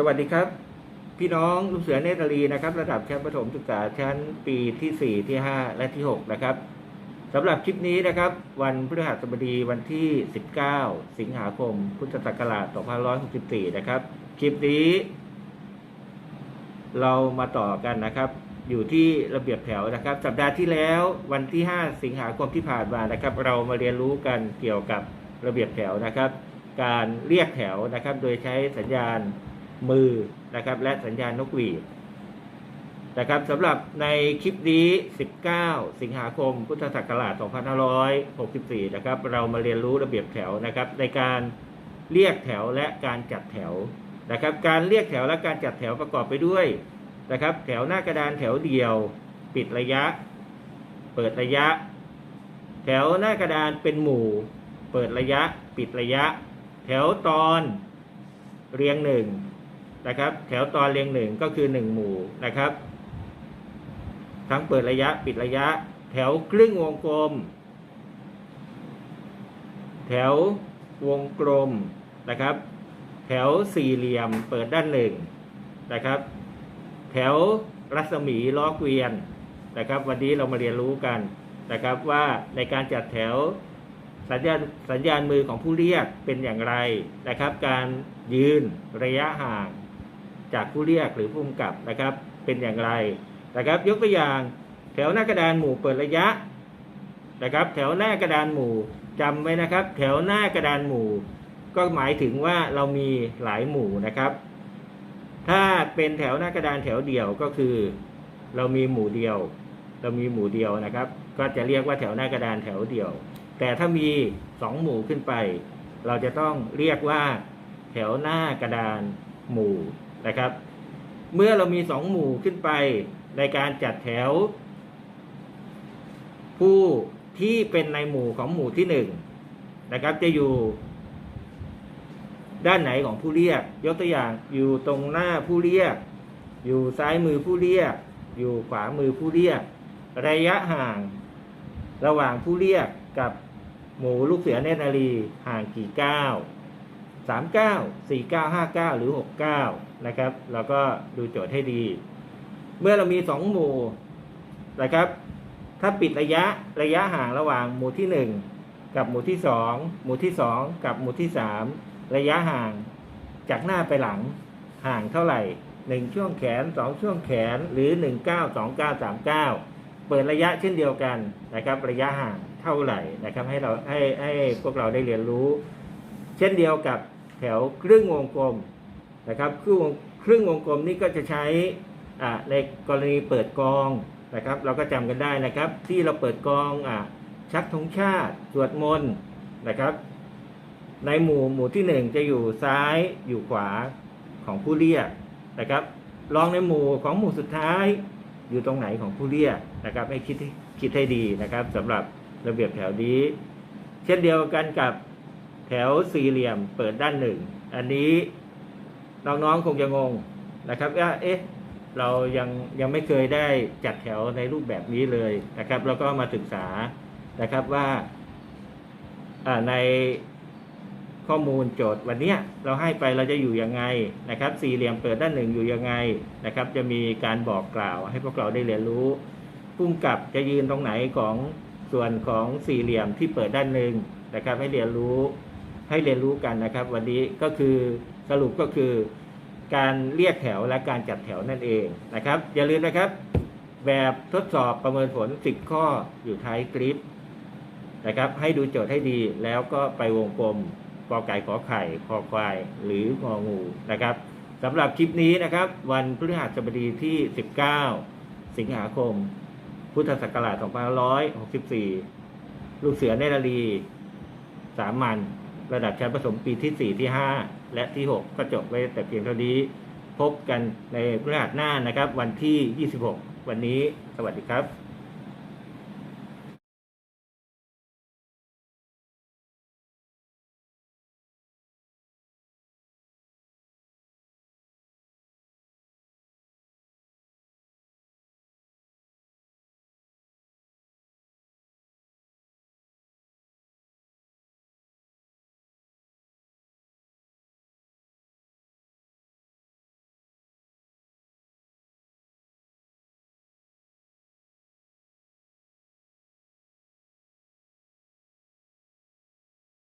สวัสดีครับ พี่น้องลูกเสือเนตรีนะครับ ระดับชั้นประถมศึกษาชั้นปีที่ 4 ที่ 5 และที่ 6 นะครับสำหรับคลิปนี้นะครับ วันพฤหัสบดีวันที่ 19 สิงหาคม พุทธศักราช 2564 นะครับ คลิปนี้ เรามาต่อกันนะครับ อยู่ที่ระเบียบแถวนะครับ สัปดาห์ที่แล้ววันที่ 5 สิงหาคมที่ผ่านมานะครับ เรามาเรียนรู้กันเกี่ยวกับระเบียบแถวนะครับ การเรียกแถวนะครับ โดยใช้สัญญาณ มือนะครับ และสัญญาณนกหวีดนะครับสำหรับในคลิปนี้ 19 สิงหาคม พุทธศักราช 2564 นะครับ เรามาเรียนรู้ระเบียบแถวนะครับ ในการเรียกแถวและการจัดแถวนะครับ การเรียกแถวและการจัดแถวประกอบไปด้วยนะครับ แถวหน้ากระดานแถวเดียว ปิดระยะ เปิดระยะ แถวหน้ากระดานเป็นหมู่ เปิดระยะ ปิดระยะ แถวตอน เรียงหนึ่ง นะครับ แถวตอนเรียงหนึ่งก็คือหนึ่งหมู่นะครับ ทั้งเปิดระยะปิดระยะ แถวครึ่งวงกลม แถววงกลมนะครับ แถวสี่เหลี่ยมเปิดด้านหนึ่งนะครับ แถวรัศมีล้อเกวียนนะครับ วันนี้เรามาเรียนรู้กันนะครับว่าในการจัดแถวสัญญาณสัญญาณมือของผู้เรียกเป็นอย่างไรนะครับ การยืนระยะห่าง จากผู้เรียกหรือผู้กำกับนะครับ เป็นอย่างไรนะครับ ยกตัวอย่างแถวหน้ากระดานหมู่เปิดระยะนะครับ แถวหน้ากระดานหมู่จำไว้นะครับ แถวหน้ากระดานหมู่ ก็หมายถึงว่าเรามีหลายหมู่นะครับ ถ้าเป็นแถวหน้ากระดานแถวเดียวก็คือ เรามีหมู่เดียว เรามีหมู่เดียวนะครับ ก็จะเรียกว่าแถวหน้ากระดานแถวเดียว แต่ถ้ามีสองหมู่ขึ้นไป เราจะต้องเรียกว่าแถวหน้ากระดานหมู่ นะครับ เมื่อเรามีสองหมู่ขึ้นไปในการจัดแถว ผู้ที่เป็นในหมู่ของหมู่ที่หนึ่งนะครับ จะอยู่ ด้านไหนของผู้เรียก ยกตัวอย่างอยู่ตรงหน้าผู้เรียก อยู่ซ้ายมือผู้เรียก อยู่ขวามือผู้เรียก ระยะห่าง ระหว่างผู้เรียกกับหมูลูกเสือเนตรนารีห่างกี่ก้าว สามเก้าสี่เก้าห้าเก้าหรือหกเก้านะครับ เราก็ดูโจทย์ให้ดี เมื่อเรามีสองหมู่นะครับ ถ้าปิดระยะระยะห่างระหว่างหมู่ที่หนึ่งกับหมู่ที่สองหมู่ที่สองกับหมู่ที่สามระยะห่างจากหน้าไปหลังห่างเท่าไหร่หนึ่งช่วงแขนสองช่วงแขนหรือหนึ่งเก้าสองเก้าสามเก้าเปิดระยะเช่นเดียวกันนะครับ ระยะห่างเท่าไหร่นะครับให้เราให้ให้พวกเราได้เรียนรู้ เช่นเดียวกับ แถวครึ่งวงกลมนะครับครึ่งวงครึ่งวงกลมนี่ก็จะใช้ในกรณีเปิดกองนะครับ เราก็จำกันได้นะครับ ที่เราเปิดกองอชักธงชาติสวดมนต์นะครับ ในหมู่หมู่ที่หนึ่งจะอยู่ซ้ายอยู่ขวาของผู้เรียกนะครับลองในหมู่ของหมู่สุดท้ายอยู่ตรงไหนของผู้เรียกนะครับให้คิดคิดให้ดีนะครับสำหรับระเบียบแถวนี้ เช่นเดียวกันกับ แถวสี่เหลี่ยมเปิดด้านหนึ่ง อันนี้น้องๆคงจะงงนะครับว่าเอ๊ะเรายังยังไม่เคยได้จัดแถวในรูปแบบนี้เลยนะครับแล้วก็มาศึกษานะครับว่าในข้อมูลโจทย์วันนี้เราให้ไปเราจะอยู่ยังไงนะครับ สี่เหลี่ยมเปิดด้านหนึ่งอยู่ยังไงนะครับ จะมีการบอกกล่าวให้พวกเราได้เรียนรู้พุ่มกับจะยืนตรงไหนของส่วนของสี่เหลี่ยมที่เปิดด้านหนึ่งนะครับให้เรียนรู้ ให้เรียนรู้กันนะครับ วันนี้ก็คือสรุปก็คือ การเรียกแถวและการจัดแถวนั่นเองนะครับ อย่าลืมนะครับ แบบทดสอบประเมินผล 10 ข้ออยู่ท้ายคลิปนะครับ ให้ดูโจทย์ให้ดีแล้วก็ไปวงกลมกอไก่ขอไข่คอควาย หรืององูนะครับสำหรับคลิปนี้นะครับ วันพฤหัสบดีที่ 19 สิงหาคม พุทธศักราช2564 ลูกเสือเนรลี สามัญ ระดับชั้นประสมปีที่ 4 ที่ 5 และที่ 6 ก็จบไว้แต่เพียงเท่านี้ พบกันในพฤหัสหน้านะครับ วันที่ 26 วันนี้ สวัสดีครับ